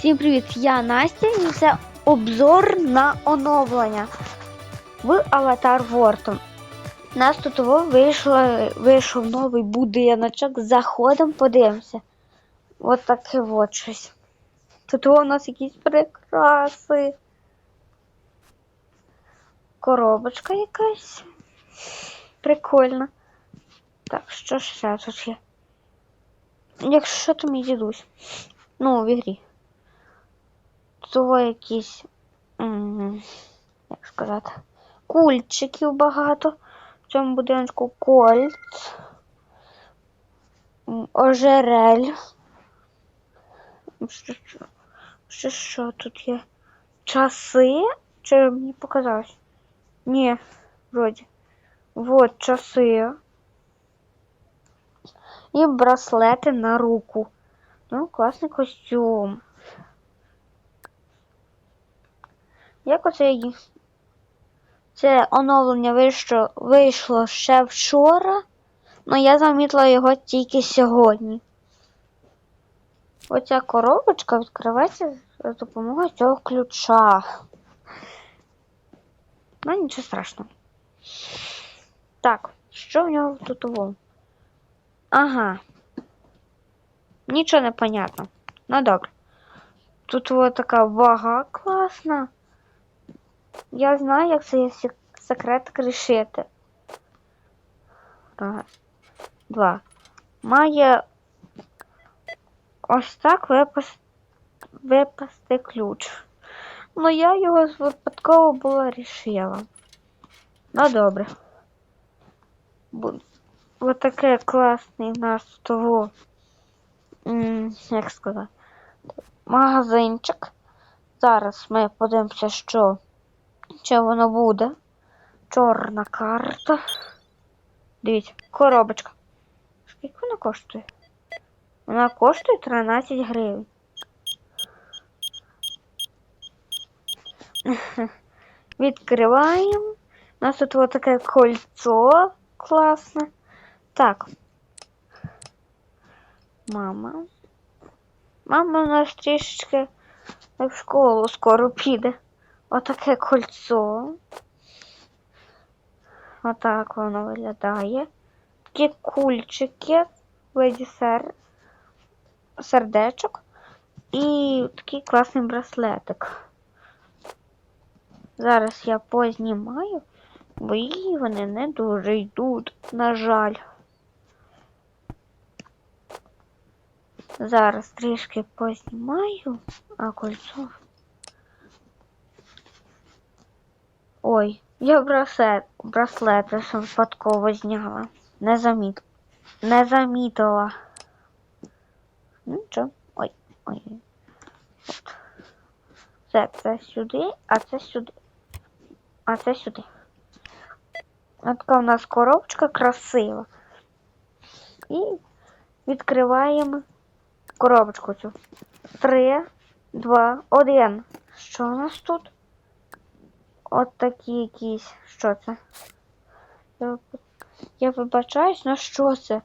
Всім привіт! Я Настя і це обзор на оновлення в Avatar World. У нас тут вийшло, вийшов новий будиночок. Заходимо, подивимося. От таке от щось. Тут у нас якісь прикраси. Коробочка якась. Прикольна. Так, що ще тут є? Якщо то мій дідусь. Ну, в ігрі. То якісь, як сказати, кульчиків багато. В цьому будинку кольц, ожерель. Що, що, що, що тут є? Часи? Чи мені показалось? Ні, вроді. Вот часи. І браслети на руку. Ну, класний костюм. Як оце це оновлення вийшло, вийшло ще вчора, але я замітила його тільки сьогодні. Оця коробочка відкривається за допомогою цього ключа. Ну, нічого страшного. Так, що в нього тут було? Ага. Нічого не понятно. Ну добре. Тут вот така вага класна. Я знаю, як цей сек- секрет кришити. Раз, два. Має ось так випас... випасти ключ. Ну я його випадково була рішила. Ну добре. Ось таке класний нас того. Як сказати? Магазинчик. Зараз ми подивимося, що чи воно буде. Чорна карта. Дивіться, коробочка. Скільки вона коштує? Вона коштує 13 гривень. Відкриваємо. У нас тут вот таке кольцо класне. Так. Мама. Мама у нас трішечки в школу скоро піде. Отаке кольцо. Отак воно виглядає. Такі кульчики, леді сер... сердечок і такий класний браслетик. Зараз я познімаю, бо її вони не дуже йдуть, на жаль. Зараз трішки познімаю, а кольцо. Ой, я браслет, браслет випадково зняла. Не заміт. Не замітила. Ну що? Ой, ой. От. Це, це сюди, а це сюди. А це сюди. Ось така у нас коробочка красива. І відкриваємо коробочку цю. Три, два, один. Що у нас тут? От такі якісь. Що це? Я, вибачаюсь, на що це?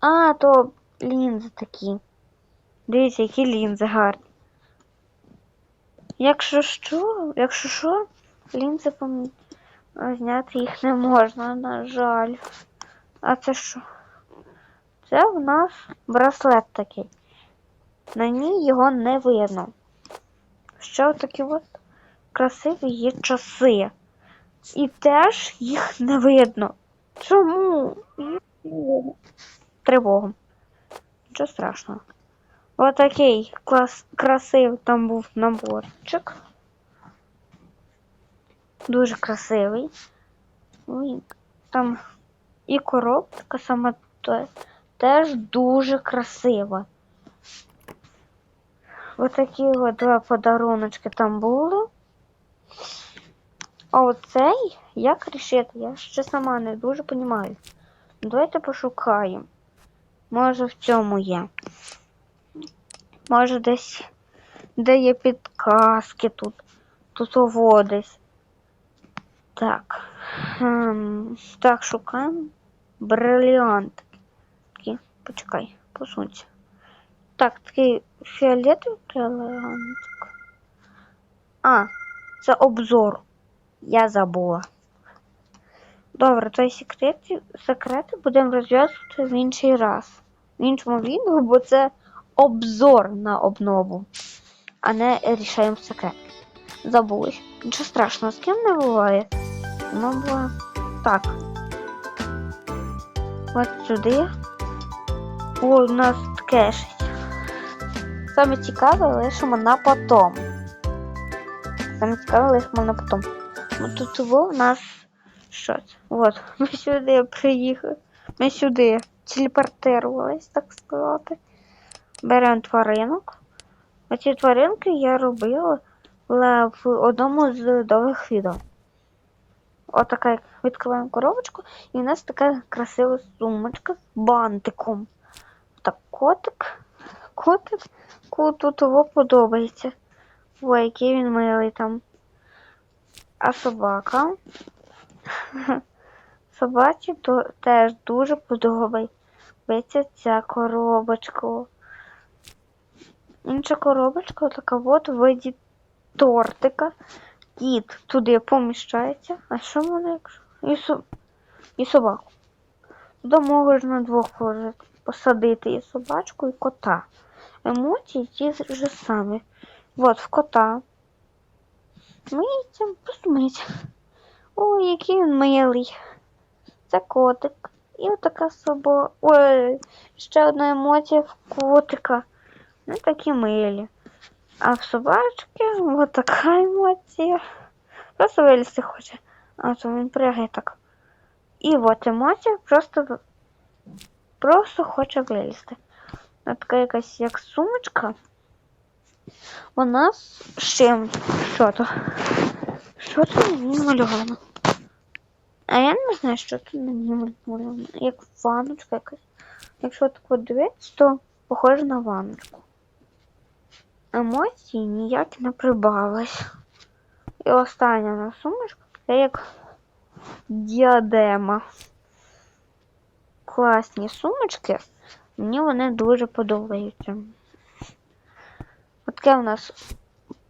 А, то лінзи такі. Дивіться, які лінзи гарні. Якщо що, якщо що, лінзи пом... зняти їх не можна, на жаль. А це що? Це в нас браслет такий. На ній його не видно. Ще такі от красиві є часи. І теж їх не видно. Чому? Їх. Тривога. Нічого страшного. Отакий клас, красивий там був наборчик. Дуже красивий. Ой, Там і коробка сама теж дуже красива. Отакі от два подаруночки там були. А оцей як рішити? Я ще сама не дуже розумію. Давайте пошукаємо. Може в цьому є. Може десь де є підказки тут. Тут ово десь. Так. Ем, так, шукаємо. Бриліант. Почекай, посунься. Так, такий фіолетовий брелантик. А, це обзор. Я забула. Добре, той секрети, секрети будемо розв'язувати в інший раз. В іншому відео, бо це обзор на обнову, а не рішаємо секрет. Забулось. Нічого страшного, з ким не буває. Ну, бо так. От сюди. О, у нас таке щось. Саме цікаве лишимо на потом. Саме цікаве лишимо на потом. Ну тут во у нас що це? От, ми сюди приїхали. Ми сюди телепортувались, так сказати. Беремо тваринок. Оці тваринки я робила в одному з довгих відео. Отака як відкриваємо коробочку, і в нас така красива сумочка з бантиком. Так, котик. Котик коту того подобається. Ой, який він милий там. А собака. Собаці теж дуже подобається ця коробочка. Інша коробочка така от в виді тортика. Кіт туди поміщається. А що мене якщо? І, со... і собаку. Туди можна двох посадити і собачку, і кота. Емоції ті ж самі. От в кота. Миється, просто миється. Ой, який він милий. Це котик. І отака собака. Ой, ще одна емоція в котика. Ну такі милі. А в собачки от така емоція. Просто вилізти хоче. А то він пригає так. І от емоція просто просто хоче вилізти. Така якась як сумочка. Вона з чим? Що то? Що на ній намальовано? А я не знаю, що тут ній намальовано. Як ванночка якась. Якщо так от дивитися, то похоже на ванночку. Емоції ніяк не прибавилось. І остання на сумочка це як діадема. Класні сумочки. Мені вони дуже подобаються. От таке у нас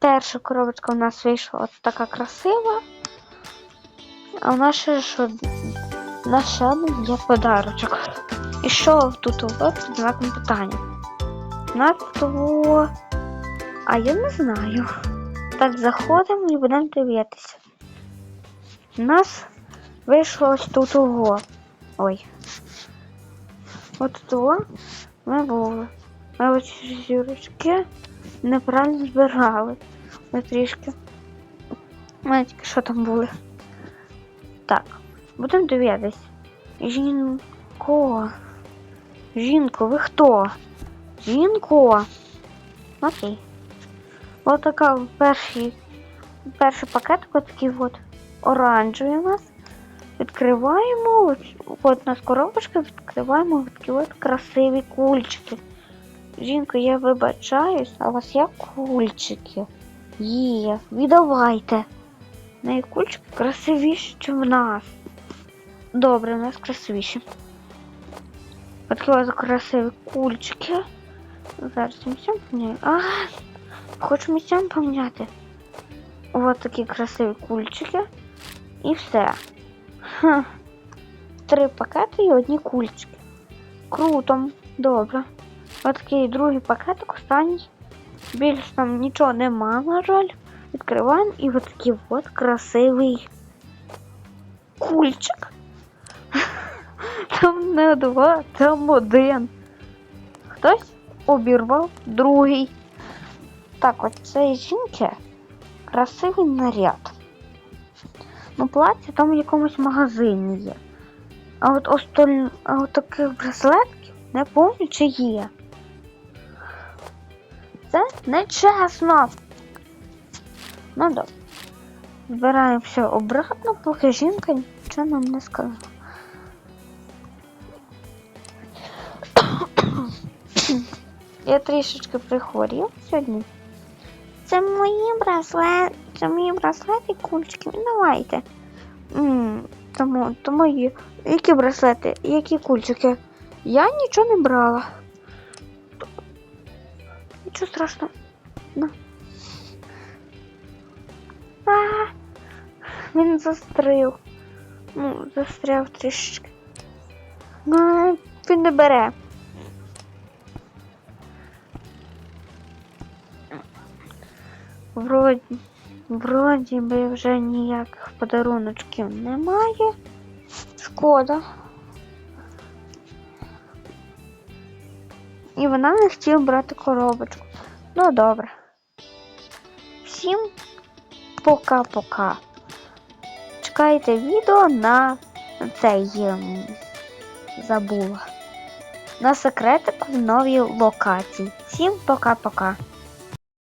перша коробочка у нас вийшла от така красива. А у нас ще нас ще один є подарочок. І що тут у вас знаком питання? На того. А я не знаю. Так, заходимо і будемо дивитися. У нас вийшло ось тут ого. Ой. От того ми були. Ми ось зірочки неправильно збирали. Ми трішки. Тільки що там були. Так, будемо дивитись. Жінко. Жінко, ви хто? Жінко. Окей. Ось така перший, перший пакет, ось такий от оранжевий у нас. Відкриваємо, от у нас коробочка, відкриваємо от такі от красиві кульчики. Жінко, я вибачаюсь, а у вас є кульчики? Є, віддавайте. На кульчики красивіші, ніж в нас. Добре, у нас красивіші. От такі от красиві кульчики. Зараз місцям поміняю. А, хочу місцям поміняти. Ось такі красиві кульчики. І все. Ха. Три пакети і одні кульчики. Круто, добре. Ось такий другий пакетик, останній. Більш там нічого нема, на жаль. Відкриваємо і ось такий от красивий кульчик. Там не два, там один. Хтось обірвав другий. Так, от цієї жінки красивий наряд. Ну, плаття там в якомусь магазині є. А от осталь... а от таких браслетків не пам'ятаю, чи є. Це нечесно. Ну добре. Збираємо все обратно, поки жінка нічого нам не сказала. Я трішечки прихворів сьогодні. Це мої браслети, це мої браслети кульчики. Давайте. М, Тому, то мої. Які браслети? Які кульчики? Я нічого не брала. Нічого страшного. На. А, він застрив. Ну, застряв трішечки. Ну, він не бере. Вроді, вроді би вже ніяких подаруночків немає. Шкода. І вона не хотіла брати коробочку. Ну добре. Всім пока-пока. Чекайте відео на цей ем, забула. На секретик в новій локації. Всім пока-пока.